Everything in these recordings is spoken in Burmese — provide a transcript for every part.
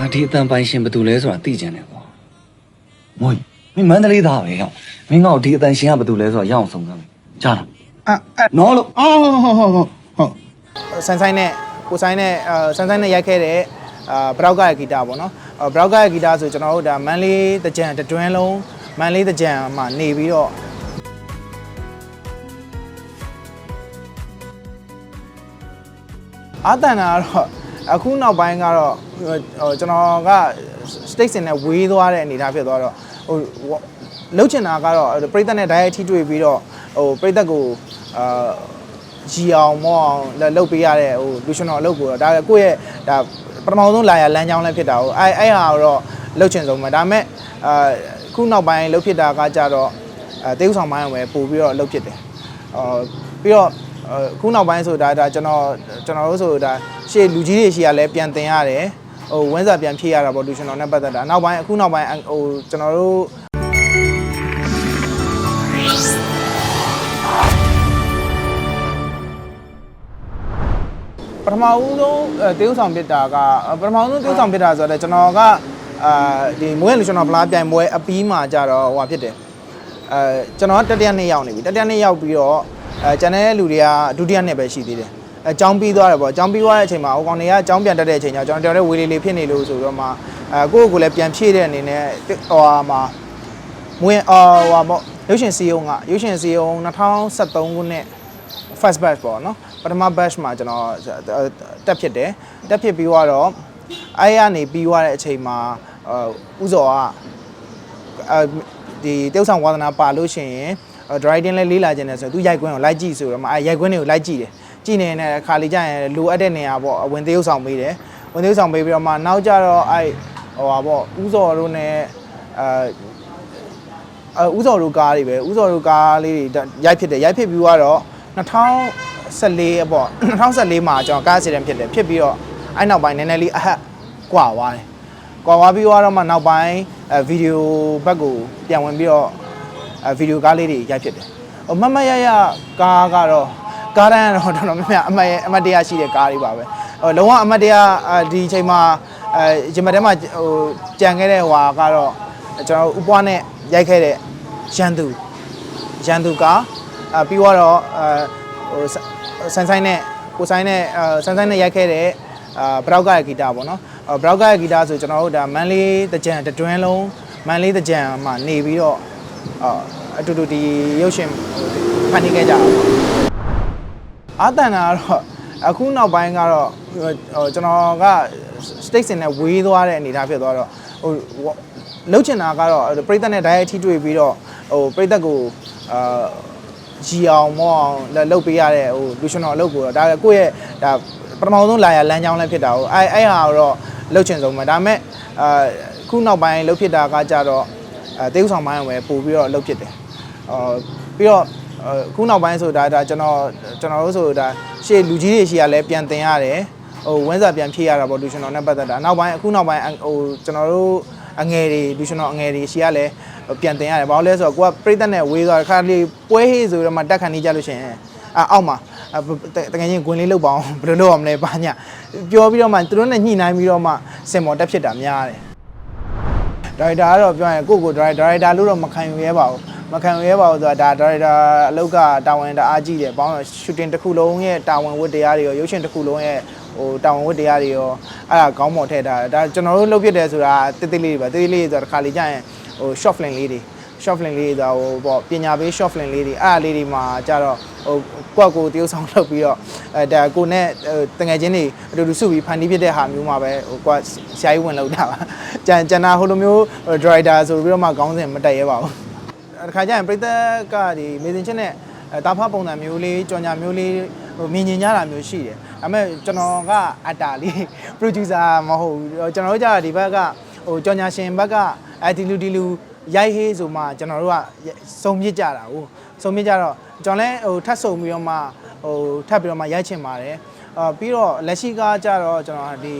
ငါဒီအတန်ပိုင်ရှင်ဘာတူလဲဆိုတာသိကြတယ်ကွာမွေမင်းမန္တလေးသားပဲဟောမင်းငါ့ကိုဒီအတန်ရှင်ကဘာတူလဲဆိုတာရအောင်ဆုံးစမ်းမယ်ကြားလားအဲ့အဲ့နော်လို့အော်ဟုတ်ဟုတ်ဟုတ်ဟုတ်ဆန်ဆိုင်နဲ့ကိုဆိုင်နဲ့အာဆန်ဆိုင်နဲ့ရိုက်ခဲ့တဲ့အာဘရောက်ကရဲ့ဂီတာပေါ့နော်အာဘရောက်ကရဲ့ဂီတာဆိုကျွန်တော်တို့ဒါမန်လေးတကြံတတွန်းလုံးမန်လေးတကြံမှာနေပြီးတော့အာတန်တာကတော့ အခုနောက်ပိုင်းကတော့ဟိုကျွန်တော်က state စင်နဲ့ဝေးသွားတဲ့အနေအထားဖြစ်သွားတော့ဟိုလှုပ်ချင်တာကတော့ပရိသတ်နဲ့ diet ထိတွေ့ပြီးတော့ဟိုပရိသတ်ကိုအာရီအောင်မောအောင်လှုပ်ပေးရတဲ့ဟိုလူရှင်တော်အလုပ်ကိုတော့ဒါကိုယ့်ရဲ့ဒါပထမဆုံးလာရလမ်းကြောင်းလည်းဖြစ်တာဟိုအဲအဲ့ဟာတော့လှုပ်ချင်ဆုံးပဲဒါပေမဲ့အာခုနောက်ပိုင်းလှုပ်ဖြစ်တာကကြတော့အဲတေးဥဆောင်ပိုင်းကပဲပို့ပြီးတော့လှုပ်ဖြစ်တယ်အာပြီးတော့ အခုနောက်ပိုင်းဆိုတာဒါကျွန်တော်ကျွန်တော်တို့ဆိုဒါရှေ့လူကြီးတွေရှေ့ကလည်းပြန်တင်ရတယ်ဟိုဝင်းစာပြန်ဖြည့်ရတာပေါ့လူရှင်တော်နဲ့ပတ်သက်တာနောက်ပိုင်းအခုနောက်ပိုင်းဟိုကျွန်တော်တို့ပထမဦးဆုံးအဲတေးဥဆောင်ဖြစ်တာကပထမဦးဆုံးတေးဥဆောင်ဖြစ်တာဆိုတော့ကျွန်တော်ကအာဒီမွေးလူကျွန်တော်ဗလားပြိုင်ပွဲအပီးမှာကြတော့ဟိုဟာဖြစ်တယ်အဲကျွန်တော်တတိယနှစ်ရောက်နေပြီတတိယနှစ်ရောက်ပြီးတော့ အဲကျန်တဲ့လူတွေကဒုတိယနှစ်ပဲရှိသေးတယ်အကြောင်းပြီးသွားတယ်ပေါ့အကြောင်းပြီးသွားတဲ့အချိန်မှာဟိုကောင်တွေကအကြောင်းပြန်တက်တဲ့အချိန်ကျကျွန်တော်တော်တဲ့ဝေလေးလေးဖြစ်နေလို့ဆိုတော့မှအဲကိုယ့်ကိုယ်လည်းပြန်ဖြည့်တဲ့အနေနဲ့ဟိုဟာမှာမွင်ဟိုဟာပေါ့ရုပ်ရှင်စီယုံကရုပ်ရှင်စီယုံ2013ခုနှစ် first batch ပေါ့နော်ပထမ batch မှာကျွန်တော်တက်ဖြစ်တယ်တက်ဖြစ်ပြီးတော့အဲ့ရနေပြီးသွားတဲ့အချိန်မှာဥဇော်ကဒီတုတ်ဆောင်ဝါသနာပါလို့ရှိရင် driving လဲလေးလာခြင်းနဲ့ဆိုသူရိုက်ကွင်းကိုလိုက်ကြည့်ဆိုတော့မှအဲရိုက်ကွင်းတွေကိုလိုက်ကြည့်တယ်ကြည့်နေတဲ့အခါလေးကျရင်လိုအပ်တဲ့နေရာပေါ့ဝင်သေးဥဆောင်ပေးတယ်ဝင်သေးဥဆောင်ပေးပြီးတော့မှနောက်ကြတော့အဲဟိုပါပေါ့ဥဇော်တို့နဲ့အဲအဲဥဇော်တို့ကားတွေပဲဥဇော်တို့ကားလေးတွေရိုက်ဖြစ်တယ်ရိုက်ဖြစ်ပြီးတော့2014အပေါ့2014မှာကျွန်တော်ကားအစီအစဉ်ဖြစ်တယ်ဖြစ်ပြီးတော့အဲ့နောက်ပိုင်းနည်းနည်းလေးအဟက်ကွာသွားတယ်ကွာသွားပြီးတော့မှနောက်ပိုင်းအဲဗီဒီယိုဘက်ကိုပြန်ဝင်ပြီးတော့အဲ ဗီဒီယိုကားလေးတွေရိုက်ဖြစ်တယ်ဟိုမတ်မတ်ရရကားကတော့ကားတန်းကတော့တော်တော်များများအမတ်ရအမတ်တရားရှိတဲ့ကားတွေပါပဲဟိုလုံးဝအမတ်တရားဒီအချိန်မှာအဲဂျမတ်ထဲမှာဟိုကြံခဲ့တဲ့ဟွာကတော့ကျွန်တော်ဥပွားနဲ့ရိုက်ခဲ့တဲ့ရန်သူရန်သူကားအဲပြီးတော့အဲဟိုဆန်ဆိုင်နဲ့ကိုဆိုင်နဲ့အဲဆန်ဆိုင်နဲ့ရိုက်ခဲ့တဲ့အာဘရောက်ကရဲ့ဂီတာပေါ့နော်ဘရောက်ကရဲ့ဂီတာဆိုကျွန်တော်တို့ဒါမန်လေးတကြံတတွန်းလုံးမန်လေးတကြံမှာနေပြီးတော့ အာအတူတူဒီရုပ်ရှင်ဖန်တီးခဲ့ကြတာပေါ့အာတန်တာကတော့အခုနောက်ပိုင်းကတော့ဟိုကျွန်တော်က state စင်နဲ့ဝေးသွားတဲ့အနေအထားဖြစ်သွားတော့ဟိုလှုပ်ချင်တာကတော့ပရိသတ်နဲ့ diet ထိတွေ့ပြီးတော့ဟိုပရိသတ်ကိုအာရီအောင်မောအောင်လှုပ်ပေးရတဲ့ဟိုလူရှင်တော်အလုပ်ကိုတော့ဒါကိုယ့်ရဲ့ဒါပထမဆုံးလာရလမ်းကြောင်းလည်းဖြစ်တာဟိုအဲအဲ့ဟာတော့လှုပ်ချင်ဆုံးပဲဒါပေမဲ့အာခုနောက်ပိုင်းလှုပ်ဖြစ်တာကကြတော့ အဲတေးဥဆောင်ပိုင်းကပဲပို့ပြီးတော့လှုပ်ဖြစ်တယ်အာပြီးတော့အခုနောက်ပိုင်းဆိုဒါဒါကျွန်တော်ကျွန်တော်တို့ဆိုဒါရှေ့လူကြီးတွေရှေ့ကလည်းပြန်တင်ရတယ်ဟိုဝင်းစာပြန်ဖြည့်ရတာပေါ့လူရှင်တော်နဲ့ပတ်သက်တာနောက်ပိုင်းအခုနောက်ပိုင်းဟိုကျွန်တော်တို့အငယ်တွေလူရှင်တော်အငယ်တွေရှေ့ကလည်းပြန်တင်ရတယ်ဘာလို့လဲဆိုတော့ကိုကပြိသက်နဲ့ဝေးသွားခါလေးပွဲဟေးဆိုတော့မှတက်ခံနေကြလို့ရှိရင်အအောက်မှာတကယ်ချင်းဂွင်လေးလောက်ပါအောင်ဘယ်လိုလုပ်အောင်လဲဘာညာပြောပြီးတော့မှသူတို့နဲ့ညှိနှိုင်းပြီးတော့မှစင်မော်တက်ဖြစ်တာများတယ် ဒါရိုက်တာကတော့ပြောရင်ကိုကိုဒါရိုက်ဒါရိုက်တာလို့တော့မခံယူရဲပါဘူးမခံယူရဲပါဘူးဆိုတာဒါဒါရိုက်တာအလုပ်ကတာဝန်တအားကြီးတယ်ဘောင်းရှူတင်တစ်ခုလုံးရဲ့တာဝန်ဝတ်တရားတွေရောရုပ်ရှင်တစ်ခုလုံးရဲ့ဟိုတာဝန်ဝတ်တရားတွေရောအဲ့ဒါခေါင်းပေါ်ထည့်ထားတာဒါကျွန်တော်တို့လုပ်ဖြစ်တယ်ဆိုတာတိတိလေးတွေပါတိတိလေးတွေဆိုတာတစ်ခါလေကြာရင်ဟို short film လေးတွေ short film လေးတွေဟိုပေါ့ပညာပေး short film လေးတွေအဲ့အလေးတွေမှာကြတော့ဟိုကိုယ့်ကိုတရုပ်ဆောင်လုပ်ပြီးတော့အဲဒါကိုနဲ့တငယ်ချင်းတွေအတူတူစုပြီးဖန်တီးဖြစ်တဲ့ဟာမျိုးမှာပဲဟိုကိုကဆရာကြီးဝင်လုပ်တာပါကျန်ကျန်တာဟိုလိုမျိုး driver ဆိုပြီးတော့မှခေါင်းစဉ်မတက်ရဲပါဘူးတခါကျရင်ပြိသက်ကဒီမေစင်ချင်းနဲ့တာဖပုံစံမျိုးလေးကြော်ညာမျိုးလေးဟိုမြင်ညင်ကြတာမျိုးရှိတယ်ဒါပေမဲ့ကျွန်တော်ကအတာလေး producer မဟုတ်ဘူးကျွန်တော်တို့ကြဒီဘက်ကဟိုကြော်ညာရှင်ဘက်ကအဲဒီလူဒီလူ ရိုက်ဟေးဆိုမှကျွန်တော်တို့ကစုံမြစ်ကြတာဟုတ်စုံမြစ်ကြတော့ကျွန်တော်လည်းဟိုထပ်စုံပြီးတော့မှဟိုထပ်ပြီးတော့မှရိုက်ချင်ပါတယ်အာပြီးတော့လက်ရှိကကြတော့ကျွန်တော်ဒီ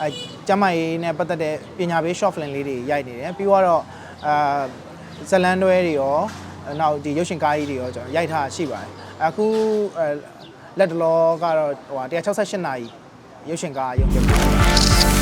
အဲကျမကြီးနဲ့ပတ်သက်တဲ့ပညာပေး short film လေးတွေရိုက်နေတယ်ပြီးတော့အာဇလန်တွဲတွေရောနောက်ဒီရုပ်ရှင်ကားကြီးတွေရောကျွန်တော်ရိုက်ထားရှိပါတယ်အခုအဲလက်တလောကတော့ဟို168နာရီရုပ်ရှင်ကားရုပ်ဖြစ်ပါတယ်